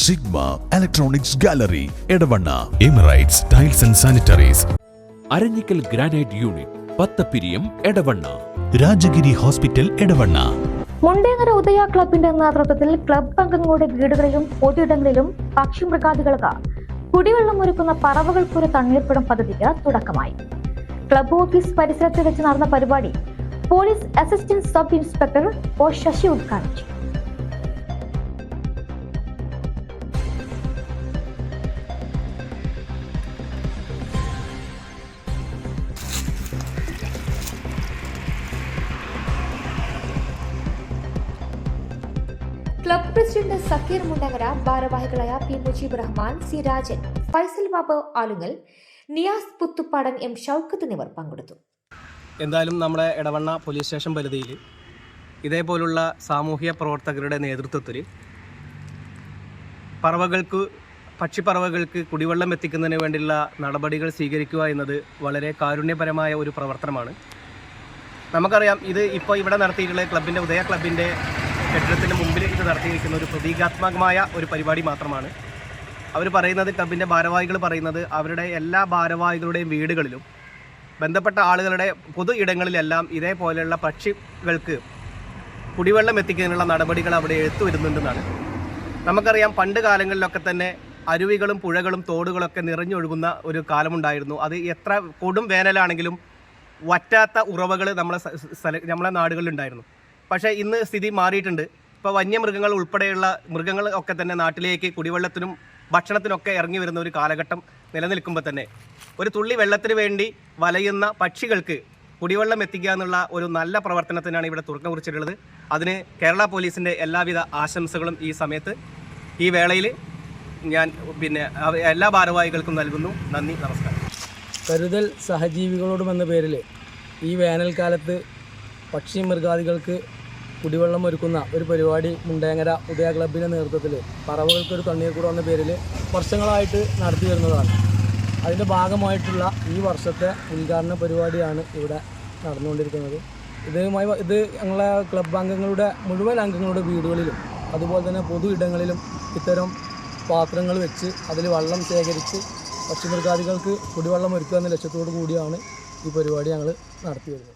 Sigma electronics gallery Edavanna Emirates tiles and sanitaries Aranhikkal granite unit Pathappiriyam Edavanna. Rajagiri hospital Edavanna. Mundengara Udaya ക്ലബിന്റെ നേതൃത്വത്തിൽ club അംഗങ്ങളുടെ വീടുകളിലും പൊതുയിടങ്ങളിലും പക്ഷിമൃഗാദികൾക്ക് കുടിവെള്ളം ഒരുക്കുന്ന പറവകൾക്കൊരു തണ്ണീർപ്പിടം പദ്ധതിക്ക് തുടക്കമായി. ക്ലബ് ഓഫീസ് പരിസരത്ത് വെച്ച് നടന്ന പരിപാടി police assistant sub inspector O Sasi ഉദ്ഘാടനം ചെയ്തു. ക്ലബ് പ്രസിഡന്റ് സക്കീർ മുണ്ടങ്ങര ഭാരവാഹികളായ P Mujeeb Rahman C Rajan Faisal Babu Alungal Niyas Puthuppadan M Shoukath എന്നിവർ പങ്കെടുത്തു. എന്തായാലും നമ്മുടെ ഇടവണ്ണ പോലീസ് സ്റ്റേഷൻ പരിധിയിൽ ഇതേപോലുള്ള സാമൂഹ്യ പ്രവർത്തകരുടെ നേതൃത്വത്തിൽ പറവകൾക്ക് പക്ഷിപ്പറവകൾക്ക് കുടിവെള്ളം എത്തിക്കുന്നതിന് വേണ്ടിയുള്ള നടപടികൾ സ്വീകരിക്കുക എന്നത് വളരെ കാരുണ്യപരമായ ഒരു പ്രവർത്തനമാണ്. നമുക്കറിയാം ഇത് ഇപ്പോൾ ഇവിടെ നടത്തിയിട്ടുള്ള ക്ലബിന്റെ ഉദയ ക്ലബിന്റെ കെട്ടിടത്തിന് മുമ്പിലേക്ക് ഇത് വയ്ക്കുന്ന ഒരു പ്രതീകാത്മകമായ ഒരു പരിപാടി മാത്രമാണ്. അവർ പറയുന്നത് ക്ലബിന്റെ ഭാരവാഹികൾ പറയുന്നത് അവരുടെ എല്ലാ ഭാരവാഹികളുടെയും വീടുകളിലും ബന്ധപ്പെട്ട ആളുകളുടെ പൊതു ഇടങ്ങളിലെല്ലാം ഇതേപോലെയുള്ള പക്ഷികൾക്ക് കുടിവെള്ളം എത്തിക്കുന്നതിനുള്ള നടപടികൾ അവിടെ എടുത്തു വരുന്നുണ്ടെന്നാണ്. നമുക്കറിയാം പണ്ട് കാലങ്ങളിലൊക്കെ തന്നെ അരുവികളും പുഴകളും തോടുകളൊക്കെ നിറഞ്ഞൊഴുകുന്ന ഒരു കാലമുണ്ടായിരുന്നു. അത് എത്ര കൊടും വേനലാണെങ്കിലും വറ്റാത്ത ഉറവകൾ നമ്മളെ നമ്മളെ നാടുകളിലുണ്ടായിരുന്നു. പക്ഷേ ഇന്ന് സ്ഥിതി മാറിയിട്ടുണ്ട്. ഇപ്പോൾ വന്യമൃഗങ്ങൾ ഉൾപ്പെടെയുള്ള മൃഗങ്ങൾ ഒക്കെ തന്നെ നാട്ടിലേക്ക് കുടിവെള്ളത്തിനും ഭക്ഷണത്തിനൊക്കെ ഇറങ്ങി വരുന്ന ഒരു കാലഘട്ടം നിലനിൽക്കുമ്പോൾ തന്നെ ഒരു തുള്ളി വെള്ളത്തിന് വേണ്ടി വലയുന്ന പക്ഷികൾക്ക് കുടിവെള്ളം എത്തിക്കുക എന്നുള്ള ഒരു നല്ല പ്രവർത്തനത്തിനാണ് ഇവിടെ തുടക്കം കുറിച്ചിട്ടുള്ളത്. അതിന് കേരള പോലീസിന്റെ എല്ലാവിധ ആശംസകളും ഈ സമയത്ത്. ഈ വേളയിൽ ഞാൻ പിന്നെ എല്ലാ ഭാരവാഹികൾക്കും നൽകുന്നു. നന്ദി നമസ്കാരം. കരുതൽ സഹജീവികളോടും എന്ന പേരിൽ ഈ വേനൽക്കാലത്ത് പക്ഷി മൃഗാദികൾക്ക് കുടിവെള്ളം ഒരുക്കുന്ന ഒരു പരിപാടി മുണ്ടേങ്ങര ഉദയ ക്ലബിന്റെ നേതൃത്വത്തിൽ പറവുകൾക്കൊരു തണ്ണീർക്കൂടം എന്ന പേരിൽ വർഷങ്ങളായിട്ട് നടത്തി വരുന്നതാണ്. അതിന്റെ ഭാഗമായിട്ടുള്ള ഈ വർഷത്തെ ഉദ്ഘാടന പരിപാടിയാണ് ഇവിടെ നടന്നുകൊണ്ടിരിക്കുന്നത്. ഇതുമായി ഇത് ഞങ്ങളെ ക്ലബ് അംഗങ്ങളുടെ മുഴുവൻ അംഗങ്ങളുടെ വീടുകളിലും അതുപോലെ തന്നെ പൊതു ഇടങ്ങളിലും ഇത്തരം പാത്രങ്ങൾ വെച്ച് അതിൽ വെള്ളം ശേഖരിച്ച് പക്ഷിമൃഗാദികൾക്ക് കുടിവെള്ളം ഒരുക്കുക എന്ന ലക്ഷ്യത്തോടു കൂടിയാണ് ഈ പരിപാടി ഞങ്ങൾ നടത്തി വരുന്നത്.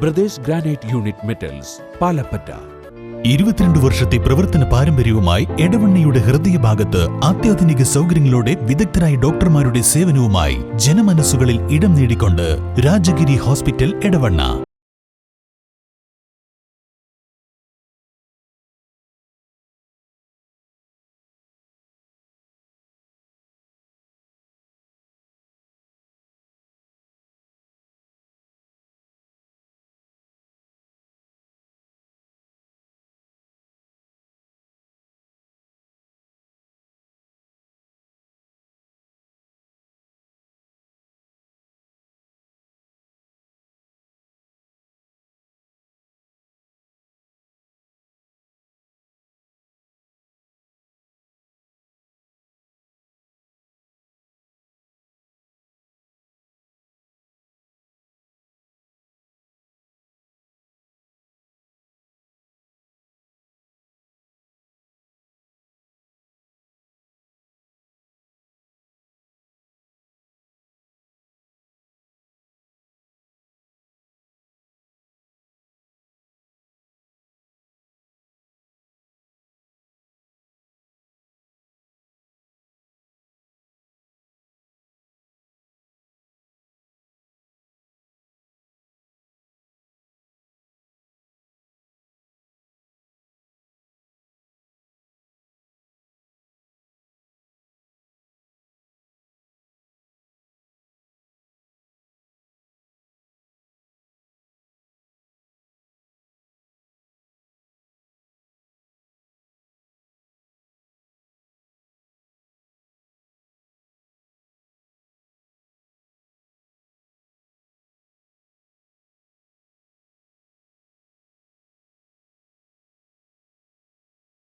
Brothers granite unit metals Palappatta. ഇരുപത്തിരണ്ട് വർഷത്തെ പ്രവർത്തന പാരമ്പര്യവുമായി എടവണ്ണയുടെ ഹൃദയഭാഗത്ത് അത്യാധുനിക സൗകര്യങ്ങളോടെ വിദഗ്ധരായ ഡോക്ടർമാരുടെ സേവനവുമായി ജനമനസ്സുകളിൽ ഇടം നേടിക്കൊണ്ട് രാജഗിരി ഹോസ്പിറ്റൽ എടവണ്ണ.